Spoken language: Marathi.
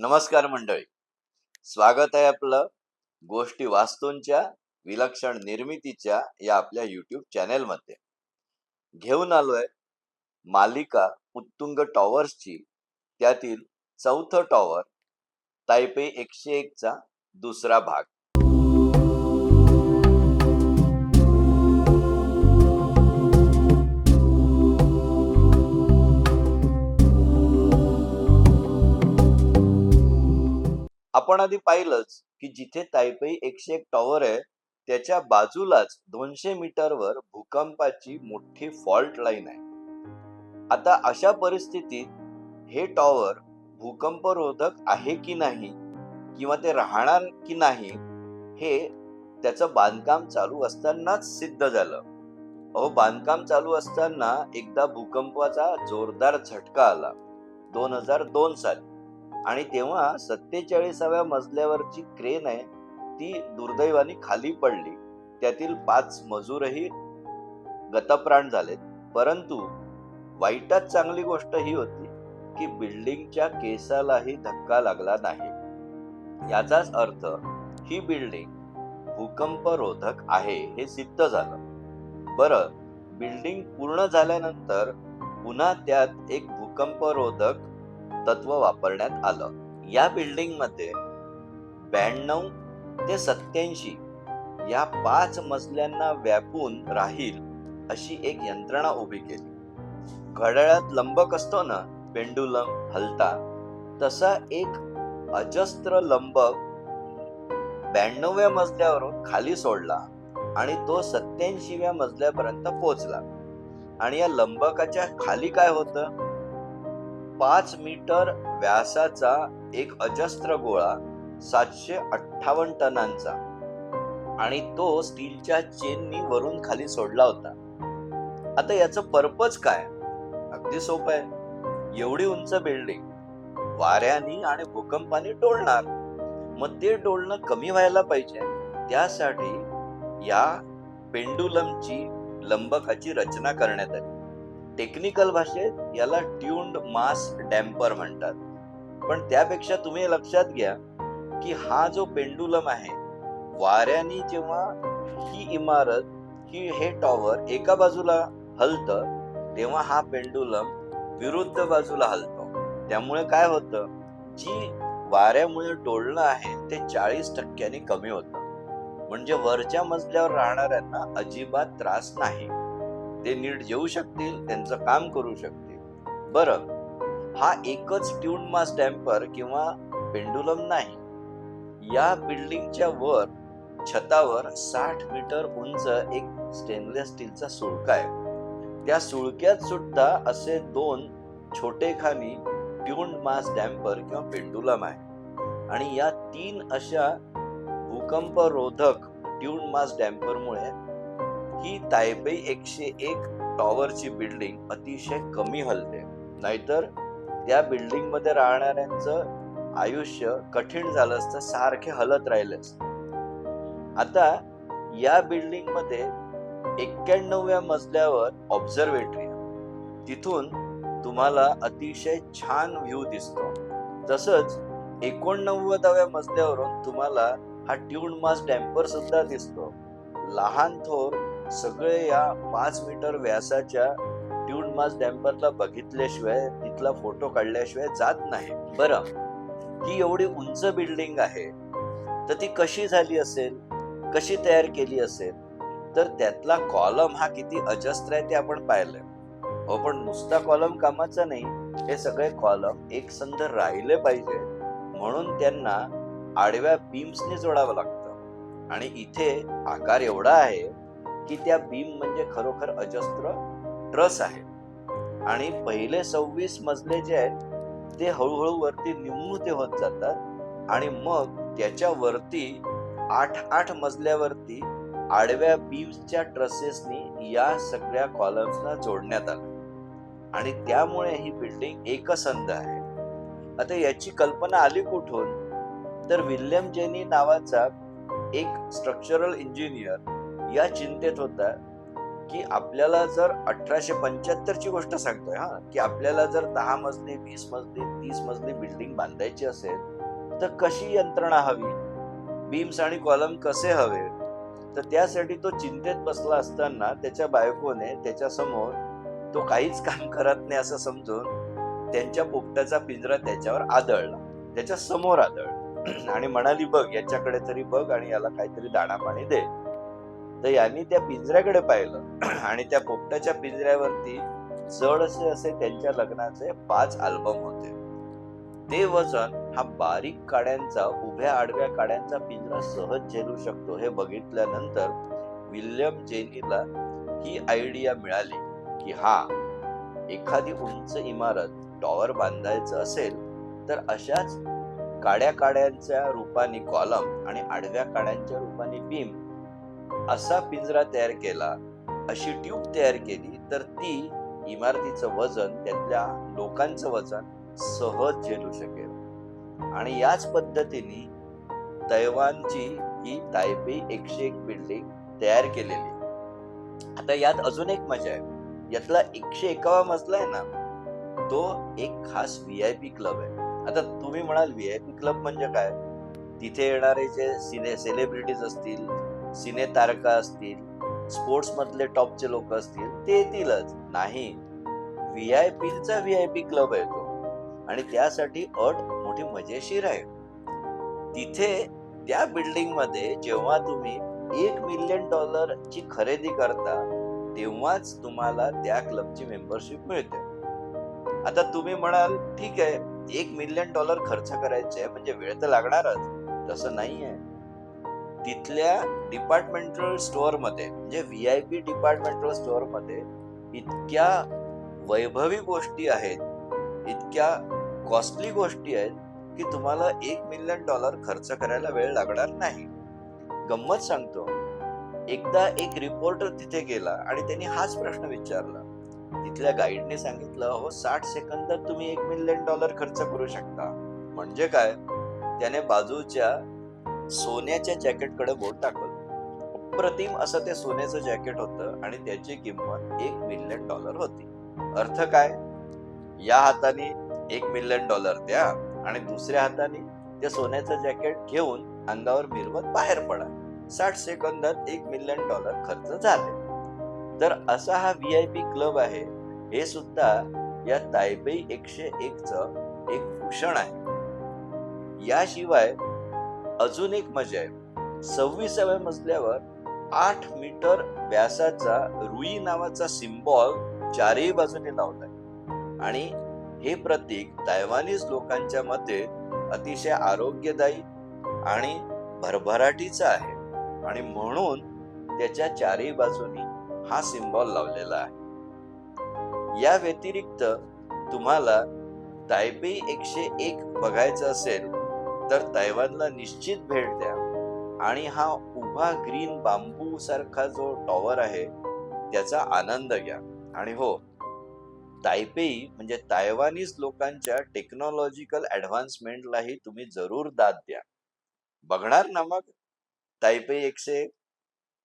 नमस्कार मंडळी. स्वागत आहे आपलं गोष्टी वास्तूंच्या विलक्षण निर्मितीच्या या आपल्या युट्यूब चॅनेलमध्ये घेऊन आलोय मालिका उत्तुंग टॉवर्सची. त्यातील चौथं टॉवर तायपे एकशे एकचा दुसरा भाग. आपण आधी पाहिलंच की जिथे तायपेई एकशे एक टॉवर आहे त्याच्या बाजूलाच दोनशे मीटरवर भूकंपाची मोठी फॉल्ट लाईन आहे. आता अशा परिस्थितीत हे टॉवर भूकंपरोधक आहे की नाही किंवा ते राहणार की नाही हे त्याचं बांधकाम चालू असतानाच सिद्ध झालं. अहो बांधकाम चालू असताना एकदा भूकंपाचा जोरदार झटका आला. दोन हजार दोन साली. आणि तेव्हा सत्तेचाळीसाव्या मजल्यावरची क्रेन आहे ती दुर्दैवाने खाली पडली. त्यातील पाच मजूरही गतप्राण झालेत. परंतु वाईटात चांगली गोष्ट ही होती की बिल्डिंगच्या केसालाही धक्का लागला नाही. याचाच अर्थ ही बिल्डिंग भूकंपरोधक आहे हे सिद्ध झालं. बरं बिल्डिंग पूर्ण झाल्यानंतर पुन्हा त्यात एक भूकंपरोधक तत्व वापरण्यात आलं. या बिल्डिंगमध्ये ब्याण्णव ते सत्याऐंशी या पाच मजल्यांना व्यापून राहील अशी एक यंत्रणा उभी केली. घड्याळात लंबक असतो ना पेंडुलम हलता तसा एक अजस्त्र लंबक ब्याण्णव्या मजल्यावरून खाली सोडला आणि तो सत्याऐंशीव्या मजल्यापर्यंत पोहोचला. आणि या लंबकाच्या खाली काय होतं? पाच मीटर व्यासाचा एक अजस्त्र गोळा सातशे अठ्ठावन्न टनांचा आणि तो स्टीलच्या चेननी वरून खाली सोडला होता. आता याचं पर्पज काय? अगदी सोपं आहे. एवढी उंच बिल्डिंग वाऱ्यानी आणि भूकंपाने डोलणार. मग ते डोलणं कमी व्हायला पाहिजे. त्यासाठी या पेंडुलमची लंबकाची रचना करण्यात आली. टेक्निकल भाषेत याला ट्यून्ड मास डॅम्पर म्हणतात. पण त्यापेक्षा तुम्ही लक्षात घ्या की हा जो पेंडुलम आहे वाऱ्याने जेव्हा ही इमारत ही हे टॉवर एका बाजूला हलत तेव्हा हा पेंडुलम विरुद्ध बाजूला हलतो. त्यामुळे काय होतं? जी वाऱ्यामुळे डोलणं आहे ते चाळीस टक्क्यांनी कमी होतं. म्हणजे वरच्या मजल्यावर राहणाऱ्यांना अजिबात त्रास नाही. ते नीट जेवू शकतील त्यांचं काम करू शकतील. बरं हा एकच ट्यून मास डॅम्पर किंवा पेंडुलम नाही. या बिल्डिंगच्या वर छतावर साठ मीटर उंच एक स्टेनलेस स्टीलचा सुळका आहे. त्या सुळक्यात सुद्धा असे दोन छोटे खानी ट्यून मास डॅम्पर किंवा पेंडुलम आहे. आणि या तीन अशा भूकंपरोधक ट्यून मास डॅम्परमुळे ही तायबेई एकशे एक टॉवरची बिल्डिंग अतिशय कमी हलते. नाहीतर त्या बिल्डिंगमध्ये राहणाऱ्यांचं आयुष्य कठीण झालं असतं सारखे हलत राहिले असते. आता या बिल्डिंगमध्ये एक्क्याण्णव्या मजल्यावर ऑब्झर्वेटरी तिथून तुम्हाला अतिशय छान व्ह्यू दिसतो. तसंच एकोणनव्वदाव्या मजल्यावरून तुम्हाला हा ट्यून मास डॅम्पर सुद्धा दिसतो. लहान थोर सगळे या पाच मीटर व्यासाच्या ट्यून मास डॅम्परला बघितल्याशिवाय तिथला फोटो काढल्याशिवाय जात नाही. बरं ही एवढी उंच बिल्डिंग आहे तर ती कशी झाली असेल? कशी तयार केली असेल? तर त्यातला कॉलम हा किती अजस्त्र आहे ते आपण पाहिलंय. हो पण नुसता कॉलम कामाचा नाही हे सगळे कॉलम एकसंध राहिले पाहिजे. म्हणून त्यांना आडव्या बीम्सने जोडावं लागतं. आणि इथे आकार एवढा आहे की त्या बीम म्हणजे खरोखर अजस्त्र ट्रस आहे. आणि पहिले सव्वीस मजले जे आहेत ते हळूहळू वरती निम्मते होत जातात आणि मग त्याच्या वरती आठ आठ मजल्यावरती आडव्या बीम्सच्या ट्रसेसनी या सगळ्या कॉलम्सना जोडण्यात आलं. आणि त्यामुळे ही बिल्डिंग एकसंध आहे. आता याची कल्पना आली कुठून? तर विल्यम जेनी नावाचा एक स्ट्रक्चरल इंजिनियर या चिंतेत होता की आपल्याला जर अठराशे पंच्याहत्तर ची गोष्ट सांगतोय हा की आपल्याला जर दहा मजली वीस मजली तीस मजली बिल्डिंग बांधायची असेल तर कशी यंत्रणा हवी? बीम्स आणि कॉलम कसे हवे? तर त्यासाठी तो चिंतेत बसला असताना त्याच्या बायकोने त्याच्यासमोर तो काहीच काम करत नाही असं समजून त्यांच्या पोपटाचा पिंजरा त्याच्यावर आदळला. त्याच्यासमोर आदळ आणि म्हणाली बघ याच्याकडे तरी बघ आणि याला काहीतरी दाणा पाणी दे. तर यांनी त्या पिंजऱ्याकडे पाहिलं. आणि त्या पोपटाच्या पिंजऱ्यावरती जडसे असे त्यांच्या लग्नाचे पाच अल्बम होते. ते वजन हा बारीक काड्यांचा उभ्या आडव्या काड्यांचा पिंजरा सहज झेलू शकतो हे बघितल्यानंतर विल्यम जेनीला ही आयडिया मिळाली की हा एखादी उंच इमारत टॉवर बांधायचं असेल तर अशाच काड्या काड्यांच्या रूपाने कॉलम आणि आडव्या काड्यांच्या रूपाने बीम असा पिंजरा तयार केला. अशी ट्यूब तयार केली तर ती इमारतीचं वजन त्यातल्या लोकांचं वजन सहज झेलू शकेल. आणि याच पद्धतीने तैवानची ही तायपे एकशे एक बिल्डिंग तयार केलेली. आता यात अजून एक मजा आहे. यातला एकशे एकावा मजला आहे ना तो एक खास व्ही आय पी क्लब आहे. आता तुम्ही म्हणाल व्ही आय पी क्लब म्हणजे काय? तिथे येणारे जे सिने सेलिब्रिटीज असतील सिने तारका असतील स्पोर्ट्स मधले टॉपचे लोक असतील ते येतीलच. नाही. व्ही आय पीचा व्ही आय पी क्लब आहे तो. आणि त्यासाठी अट मोठी मजेशीर आहे. तिथे त्या बिल्डिंगमध्ये जेव्हा तुम्ही एक मिलियन डॉलर ची खरेदी करता तेव्हाच तुम्हाला त्या क्लबची मेंबरशिप मिळते. आता तुम्ही म्हणाल ठीक आहे एक मिलियन डॉलर खर्च करायचे म्हणजे वेळ तर लागणारच. तसं नाहीये. तिथल्या डिपार्टमेंटल स्टोअरमध्ये म्हणजे व्ही आय पी डिपार्टमेंटल स्टोअरमध्ये इतक्या वैभवी गोष्टी आहेत इतक्या कॉस्टली गोष्टी आहेत की तुम्हाला एक मिलियन डॉलर खर्च करायला वेळ लागणार नाही. गंमत सांगतो एकदा एक रिपोर्टर तिथे गेला आणि त्यांनी हाच प्रश्न विचारला. तिथल्या गाईडने सांगितलं हो साठ सेकंदात तुम्ही एक मिलियन डॉलर खर्च करू शकता. म्हणजे काय? त्याने बाजूच्या सोन्याच्या जॅकेटकडे बोट टाकलं अप्रतिम असं ते सोन्याचं जॅकेट होतं आणि त्याची किंमत एक मिलियन डॉलर होती. अर्थ काय? या हाताने एक मिलियन डॉलर द्या आणि दुसऱ्या हाताने ते सोन्याचं जॅकेट घेऊन अंगावर मिरवत बाहेर पडा. साठ सेकंदात एक मिलियन डॉलर खर्च झाले. तर असा हा व्ही आय पी क्लब आहे. हे सुद्धा या तायबेई एकशे एक च एक भूषण आहे. याशिवाय अजून एक मजा आहे. सव्वीसाव्या मजल्यावर आठ मीटर व्यासाचा रुई नावाचा सिम्बॉल चारही बाजूने लावलाय आणि हे प्रतीक तायवानीज लोकांच्या मते अतिशय आरोग्यदायी आणि भरभराटीचं आहे. आणि म्हणून त्याच्या चारही बाजूनी हा सिम्बॉल लावलेला आहे. या व्यतिरिक्त तुम्हाला तायपे एकशे एक बघायचं असेल तर तैवानला निश्चित भेट द्या. आणि हा उभा ग्रीन बांबू सारखा जो टॉवर आहे त्याचा आनंद घ्या. आणि हो तायपेई म्हणजे तायवानीज लोकांच्या टेक्नॉलॉजिकल ऍडव्हान्समेंटलाही तुम्ही जरूर दाद द्या. बघणार ना मग? तायपेई एकशे एक